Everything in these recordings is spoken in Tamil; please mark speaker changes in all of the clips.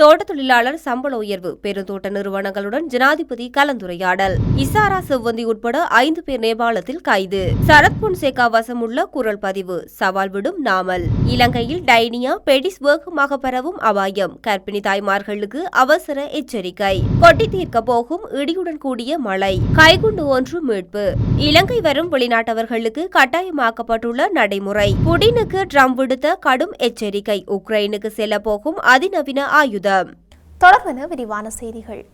Speaker 1: தோட்ட தொழிலாளர் சம்பள உயர்வு பெருந்தோட்ட நிறுவனங்களுடன் ஜனாதிபதி கலந்துரையாடல். இசாரா செவ்வந்தி உட்பட ஐந்து பேர் நேபாளத்தில் கைது. சரத் பொன்சேகா வசமுள்ள குரல் பதிவு சவால் விடும் நாமல். இலங்கையில் டைனியா பெடிஸ் வேகமாக பரவும் அபாயம் கர்ப்பிணி தாய்மார்களுக்கு அவசர எச்சரிக்கை. கொட்டி தீர்க்க போகும் இடியுடன் கூடிய மழை கைகுண்டு ஒன்று மீட்பு. இலங்கை வரும் வெளிநாட்டவர்களுக்கு கட்டாயமாக்கப்பட்டுள்ள நடைமுறை. புடினுக்கு ட்ரம்ப் விடுத்த கடும் எச்சரிக்கை உக்ரைனுக்கு செல்ல போகும் அதிநவீன ஆயுதம்
Speaker 2: தொடர்பென விரிவான செய்திகள்.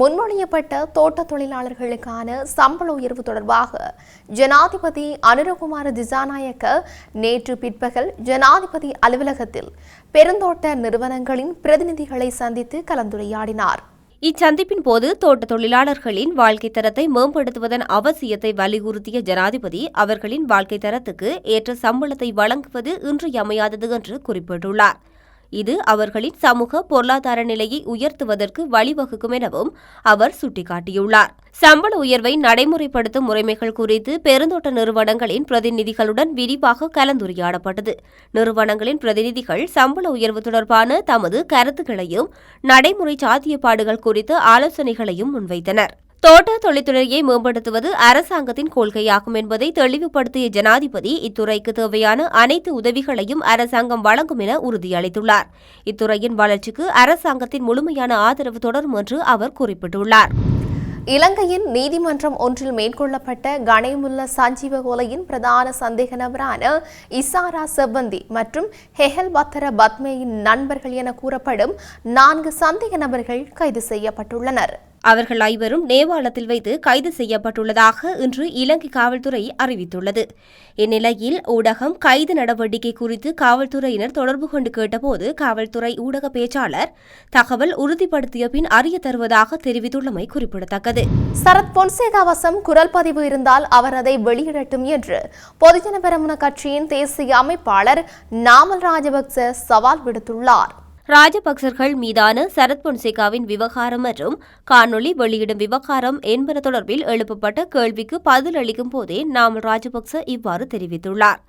Speaker 2: முன்மொழியப்பட்ட தோட்ட தொழிலாளர்களுக்கான சம்பள உயர்வு தொடர்பாக ஜனாதிபதி அனுரகுமார திசாநாயக்க நேற்று பிற்பகல் ஜனாதிபதி அலுவலகத்தில் பெருந்தோட்ட நிறுவனங்களின் பிரதிநிதிகளை சந்தித்து கலந்துரையாடினார்.
Speaker 1: இச்சந்திப்பின் போது தோட்ட தொழிலாளர்களின் வாழ்க்கை தரத்தை மேம்படுத்துவதன் அவசியத்தை வலியுறுத்திய ஜனாதிபதி அவர்களின் வாழ்க்கை தரத்துக்கு ஏற்ற சம்பளத்தை வழங்குவது இன்றியமையாதது என்று குறிப்பிட்டுள்ளார். இது அவர்களின் சமூக பொருளாதார நிலையை உயர்த்துவதற்கு வழிவகுக்கும் எனவும் அவர் சுட்டிக்காட்டியுள்ளார். சம்பள உயர்வை நடைமுறைப்படுத்தும் முறைமைகள் குறித்து பெருந்தோட்ட நிறுவனங்களின் பிரதிநிதிகளுடன் விரிவாக கலந்துரையாடப்பட்டது. நிறுவனங்களின் பிரதிநிதிகள் சம்பள உயர்வு தொடர்பான தமது கருத்துக்களையும் நடைமுறை சாத்தியப்பாடுகள் குறித்து ஆலோசனைகளையும் முன்வைத்தனர். தோட்ட தொழில்துறையை மேம்படுத்துவது அரசாங்கத்தின் கொள்கையாகும் என்பதை தெளிவுபடுத்திய ஜனாதிபதி இத்துறைக்கு தேவையான அனைத்து உதவிகளையும் அரசாங்கம் வழங்கும் என உறுதியளித்துள்ளார். இத்துறையின் வளர்ச்சிக்கு அரசாங்கத்தின் முழுமையான ஆதரவு தொடரும் என்று அவர் குறிப்பிட்டுள்ளார்.
Speaker 2: இலங்கையின் நீதிமன்றம் ஒன்றில் மேற்கொள்ளப்பட்ட கணேமுல்ல சஞ்சீவ கொலையின் பிரதான சந்தேக நபரான இசாரா செவ்வந்தி மற்றும் ஹெஹல் பத்தர பத்மேயின் நண்பர்கள் என கூறப்படும் நான்கு சந்தேக நபர்கள் கைது செய்யப்பட்டுள்ளனர்.
Speaker 1: அவர்கள் ஐவரும் நேபாளத்தில் வைத்து கைது செய்யப்பட்டுள்ளதாக இன்று இலங்கை காவல்துறை அறிவித்துள்ளது. இந்நிலையில் ஊடகம் கைது நடவடிக்கை குறித்து காவல்துறையினர் தொடர்பு கொண்டு கேட்டபோது காவல்துறை ஊடக பேச்சாளர் தகவல் உறுதிப்படுத்திய பின் அறிய தருவதாக தெரிவித்துள்ளமை குறிப்பிடத்தக்கது.
Speaker 2: சரத் பொன்சேகாவசம் குரல் பதிவு இருந்தால் அவர் அதை வெளியிடட்டும் என்று பொதுஜன பெரமுன கட்சியின் தேசிய அமைப்பாளர் நாமல் ராஜபக்ச சவால் விடுத்துள்ளார்.
Speaker 1: ராஜபக்சர்கள் மீதான சரத் பொன்சேகாவின் விவகாரம் மற்றும் காணொளி வெளியிடும் விவகாரம் என்பன தொடர்பில் எழுப்பப்பட்ட கேள்விக்கு பதிலளிக்கும் போதே நாமல் ராஜபக்ச இவ்வாறு தெரிவித்துள்ளார்.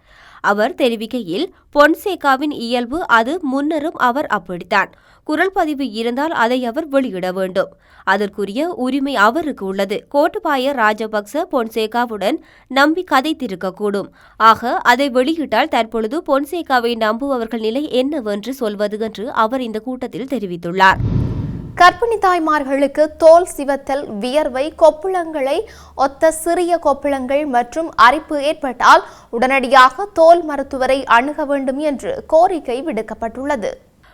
Speaker 1: அவர் தெரிவிக்கையில் பொன்சேகாவின் இயல்பு அது முன்னரும் அவர் அப்படித்தான். குரல் பதிவு இருந்தால் அதை அவர் வெளியிட வேண்டும். அதற்குரிய உரிமை அவருக்கு உள்ளது. கோட்டுபாய ராஜபக்ச பொன்சேகாவுடன் நம்பி கதைத்திருக்கக்கூடும். ஆக அதை வெளியிட்டால் தற்பொழுது பொன்சேகாவை நம்புபவர்கள் நிலை என்னவென்று சொல்வது என்று அவர் இந்த கூட்டத்தில் தெரிவித்துள்ளார்.
Speaker 2: கர்ப்பிணி தாய்மார்களுக்கு தோல் சிவத்தல் வியர்வை கொப்புளங்களை ஒத்த சிறிய கொப்புளங்கள் மற்றும் அரிப்பு ஏற்பட்டால் உடனடியாக தோல் மருத்துவரை அணுக வேண்டும் என்று கோரிக்கை விடுக்கப்பட்டுள்ளது.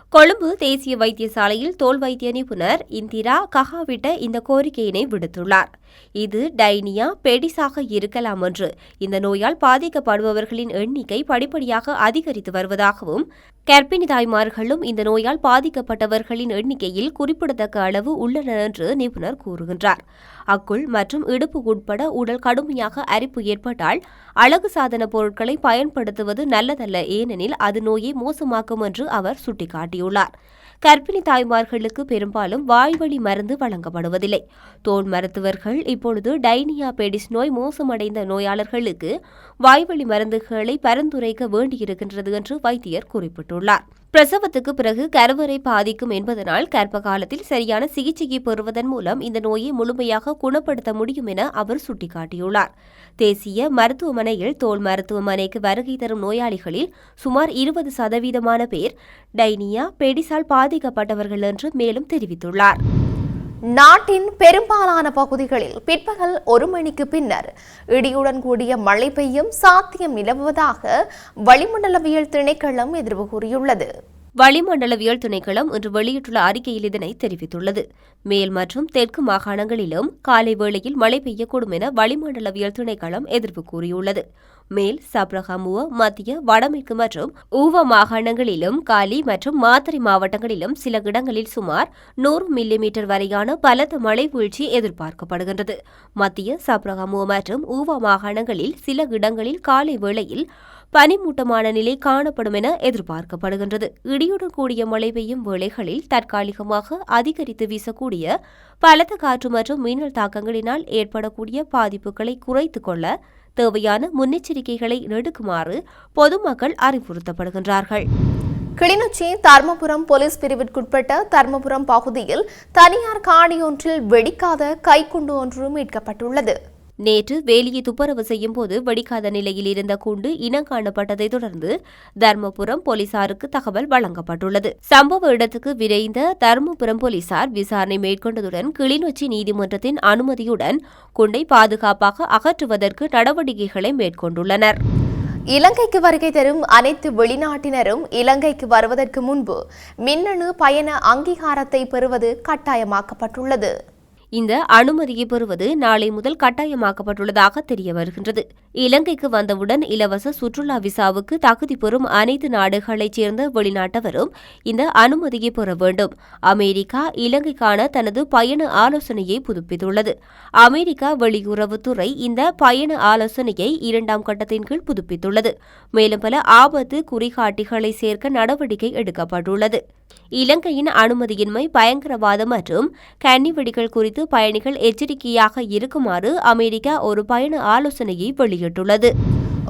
Speaker 1: கொழும்பு தேசிய வைத்தியசாலையில் தோல் வைத்திய நிபுணர் இந்திரா ககாவிட்ட இந்த கோரிக்கையினை விடுத்துள்ளார். இது டைனியா பெடிஸாக இருக்கலாம் என்று. இந்த நோயால் பாதிக்கப்படுபவர்களின் எண்ணிக்கை படிப்படியாக அதிகரித்து வருவதாகவும் கர்ப்பிணி தாய்மார்களும் இந்த நோயால் பாதிக்கப்பட்டவர்களின் எண்ணிக்கையில் குறிப்பிடத்தக்க அளவு உள்ளனர் என்று நிபுணர் கூறுகின்றார். அக்குள் மற்றும் இடுப்பு உட்பட உடல் கடுமையாக அரிப்பு ஏற்பட்டால் அழகு சாதன பொருட்களை பயன்படுத்துவது நல்லதல்ல ஏனெனில் அது நோயை மோசமாக்கும் என்று அவர் சுட்டிக்காட்டியுள்ளார். கர்ப்பிணி தாய்மார்களுக்கு பெரும்பாலும் வாய்வழி மருந்து வழங்கப்படுவதில்லை. தோல் மருத்துவர்கள் இப்பொழுது டைனியா பெடிஸ் நோய் மோசமடைந்த நோயாளர்களுக்கு வாய்வழி மருந்துகளை பரிந்துரைக்க வேண்டியிருக்கின்றது என்று வைத்தியர் குறிப்பிட்டுள்ளார். பிரசவத்துக்கு பிறகு கருவறை பாதிக்கும் என்பதனால் கர்ப்ப காலத்தில் சரியான சிகிச்சையை பெறுவதன் மூலம் இந்த நோயை முழுமையாக குணப்படுத்த முடியும் என அவர் சுட்டிக்காட்டியுள்ளார். தேசிய மருத்துவமனையில் தோல் மருத்துவமனைக்கு வருகை தரும் நோயாளிகளில் சுமார் இருபது சதவீதமான பேர் டைனியா பெடிசால் பாதிக்கப்பட்டவர்கள் என்று மேலும் தெரிவித்துள்ளார்.
Speaker 2: நாட்டின் பெரும்பாலான பகுதிகளில் பிற்பகல் ஒரு மணிக்கு பின்னர் இடியுடன் கூடிய மழை பெய்யும் சாத்தியம் நிலவுவதாக வளிமண்டலவியல் திணைக்களம் எதிர்வு கூறியுள்ளது.
Speaker 1: வளிமண்டலவியல் திணைக்களம் இன்று வெளியிட்டுள்ள அறிக்கையில் இதனை தெரிவித்துள்ளது. மேல் மற்றும் தெற்கு மாகாணங்களிலும் காலை வேளையில் மழை பெய்யக்கூடும் என வளிமண்டலவியல் திணைக்களம் எதிர்ப்பு கூறியுள்ளது. மேல் சப்ரகமுவ மத்திய வடமேற்கு மற்றும் ஊவ மாகாணங்களிலும் காலி மற்றும் மாத்தறை மாவட்டங்களிலும் சில இடங்களில் சுமார் நூறு மில்லிமீட்டர் வரையான பலத்த மழை வீழ்ச்சி எதிர்பார்க்கப்படுகின்றது. மத்திய சப்ரகமுவ மற்றும் ஊவ மாகாணங்களில் சில இடங்களில் காலை வேளையில் பனிமூட்டமான நிலை காணப்படும் என எதிர்பார்க்கப்படுகின்றது. இடியுடன் கூடிய மழை பெய்யும் வேளைகளில் தற்காலிகமாக அதிகரித்து வீசக்கூடிய பலத்த காற்று மற்றும் மின்னல் தாக்கங்களினால் ஏற்படக்கூடிய பாதிப்புகளை குறைத்துக் கொள்ள தேவையான முன்னெச்சரிக்கைகளை எடுக்குமாறு பொதுமக்கள் அறிவுறுத்தப்படுகின்றார்கள்.
Speaker 2: கிளிநொச்சி தர்மபுரம் போலீஸ் பிரிவிற்குட்பட்ட தர்மபுரம் பகுதியில் தனியார் காணியொன்றில் வெடிக்காத கைக்குண்டு ஒன்று மீட்கப்பட்டுள்ளது.
Speaker 1: நேற்று வேலியை துப்புரவு செய்யும் போது வெடிக்காத நிலையில் இருந்த குண்டு இனம் காணப்பட்டதைத் தொடர்ந்து தர்மபுரம் போலீசாருக்கு தகவல் வழங்கப்பட்டுள்ளது. சம்பவ இடத்துக்கு விரைந்த தர்மபுரம் போலீசார் விசாரணை மேற்கொண்டதுடன் கிளிநொச்சி நீதிமன்றத்தின் அனுமதியுடன் குண்டை பாதுகாப்பாக அகற்றுவதற்கு நடவடிக்கைகளை மேற்கொண்டுள்ளனர்.
Speaker 2: இலங்கைக்கு வருகை தரும் அனைத்து வெளிநாட்டினரும் இலங்கைக்கு வருவதற்கு முன்பு மின்னணு பயண அங்கீகாரத்தை பெறுவது கட்டாயமாக்கப்பட்டுள்ளது.
Speaker 1: இந்த அனுமதியை பெறுவது நாளை முதல் கட்டாயமாக்கப்பட்டுள்ளதாக தெரிய வருகின்றது. இலங்கைக்கு வந்தவுடன் இலவச சுற்றுலா விசாவுக்கு தகுதி பெறும் அனைத்து நாடுகளைச் சேர்ந்த வெளிநாட்டவரும் இந்த அனுமதியை பெற வேண்டும். அமெரிக்கா இலங்கைக்கான தனது பயண ஆலோசனையை புதுப்பித்துள்ளது. அமெரிக்கா வெளியுறவுத்துறை இந்த பயண ஆலோசனையை இரண்டாம் கட்டத்தின் கீழ் புதுப்பித்துள்ளது. மேலும் பல ஆபத்து குறிகாட்டிகளை சேர்க்க நடவடிக்கை எடுக்கப்பட்டுள்ளது. இலங்கையின் அனுமதியின்மை பயங்கரவாதம் மற்றும் கன்னிவெடிகள் குறித்து பயணிகள் எச்சரிக்கையாக இருக்குமாறு அமெரிக்கா ஒரு பயண ஆலோசனையை வெளியிட்டுள்ளது.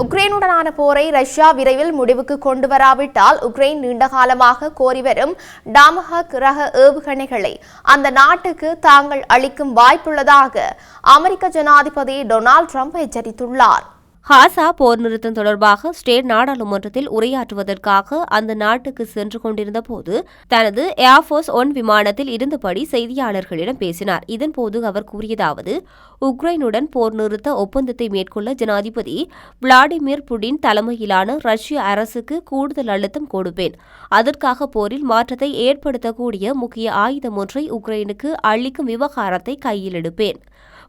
Speaker 2: உக்ரைனுடனான போரை ரஷ்யா விரைவில் முடிவுக்கு கொண்டு வராவிட்டால் உக்ரைன் நீண்டகாலமாக கோரி வரும் டாமஹக் ரக ஏவுகணைகளை அந்த நாட்டுக்கு தாங்கள் அளிக்கும் வாய்ப்புள்ளதாக அமெரிக்க ஜனாதிபதி டொனால்ட் ட்ரம்ப் எச்சரித்துள்ளார்.
Speaker 1: ஹாசா போர் நிறுத்தம் தொடர்பாக ஸ்டேட் நாடாளுமன்றத்தில் உரையாற்றுவதற்காக அந்த நாட்டுக்கு சென்று கொண்டிருந்த போது தனது ஏர்ஃபோர்ஸ் ஒன் விமானத்தில் இருந்தபடி செய்தியாளர்களிடம் பேசினார். இதன்போது அவர் கூறியதாவது உக்ரைனுடன் போர் நிறுத்த ஒப்பந்தத்தை மேற்கொள்ள ஜனாதிபதி விளாடிமிர் புடின் தலைமையிலான ரஷ்ய அரசுக்கு கூடுதல் அழுத்தம் கொடுப்பேன். அதற்காக போரில் மாற்றத்தை ஏற்படுத்தக்கூடிய முக்கிய ஆயுதம் ஒன்றை உக்ரைனுக்கு அளிக்கும் விவகாரத்தை கையில் எடுப்பேன்.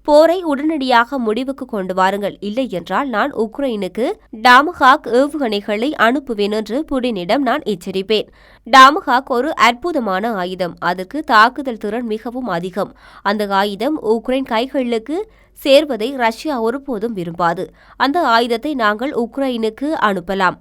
Speaker 1: போரை உடனடியாக முடிவுக்கு கொண்டு வாருங்கள். இல்லை என்றால் நான் உக்ரைனுக்கு டாமஹாக் ஏவுகணைகளை அனுப்புவேன் என்று புடினிடம் நான் எச்சரிப்பேன். டாமஹாக் ஒரு அற்புதமான ஆயுதம். அதற்கு தாக்குதல் திறன் மிகவும் அதிகம். அந்த ஆயுதம் உக்ரைன் கைகளுக்கு சேர்வதை ரஷ்யா ஒருபோதும் விரும்பாது. அந்த ஆயுதத்தை நாங்கள் உக்ரைனுக்கு அனுப்பலாம்.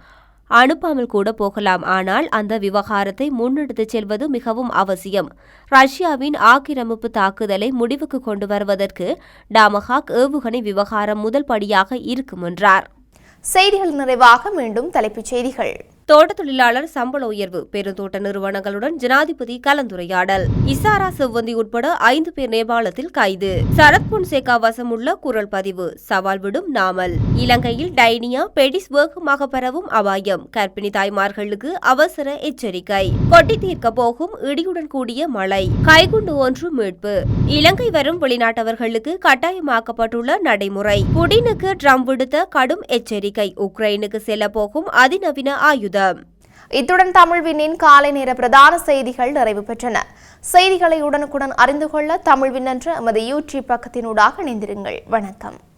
Speaker 1: அனுப்பாமல் கூட போகலாம். ஆனால் அந்த விவகாரத்தை முன்னெடுத்துச் செல்வது மிகவும் அவசியம். ரஷ்யாவின் ஆக்கிரமிப்பு தாக்குதலை முடிவுக்கு கொண்டு வருவதற்கு டாமஹாக் ஏவுகணை விவகாரம் முதல் படியாக இருக்கும் என்றார்.
Speaker 2: செய்திகள் நிறைவாக மீண்டும் தலைப்புச் செய்திகள்.
Speaker 1: தோட்டத் தொழிலாளர் சம்பள உயர்வு பெருந்தோட்ட நிறுவனங்களுடன் ஜனாதிபதி கலந்துரையாடல். இசாரா செவ்வந்தி உட்பட ஐந்து பேர் நேபாளத்தில் கைது. சரத் பொன்சேகா வசம் உள்ள குரல் பதிவு சவால் விடும் நாமல். இலங்கையில் டைனியா பெடிஸ் வேகமாக பரவும் அபாயம் கர்ப்பிணி தாய்மார்களுக்கு அவசர எச்சரிக்கை. கொட்டி தீர்க்க போகும் இடியுடன் கூடிய மழை கைகுண்டு ஒன்று மீட்பு. இலங்கை வரும் வெளிநாட்டவர்களுக்கு கட்டாயமாக்கப்பட்டுள்ள நடைமுறை. புடினுக்கு ட்ரம்ப் விடுத்த கடும் எச்சரிக்கை உக்ரைனுக்கு செல்ல போகும் அதிநவீன ஆயுதம்
Speaker 2: இத்துடன் தமிழ்வினின் காலை நேர பிரதான செய்திகள் நிறைவு பெற்றன. செய்திகளை உடனுக்குடன் அறிந்து கொள்ள தமிழ் என்ற எமது யூடியூப் பக்கத்தினூடாக இணைந்திருங்கள். வணக்கம்.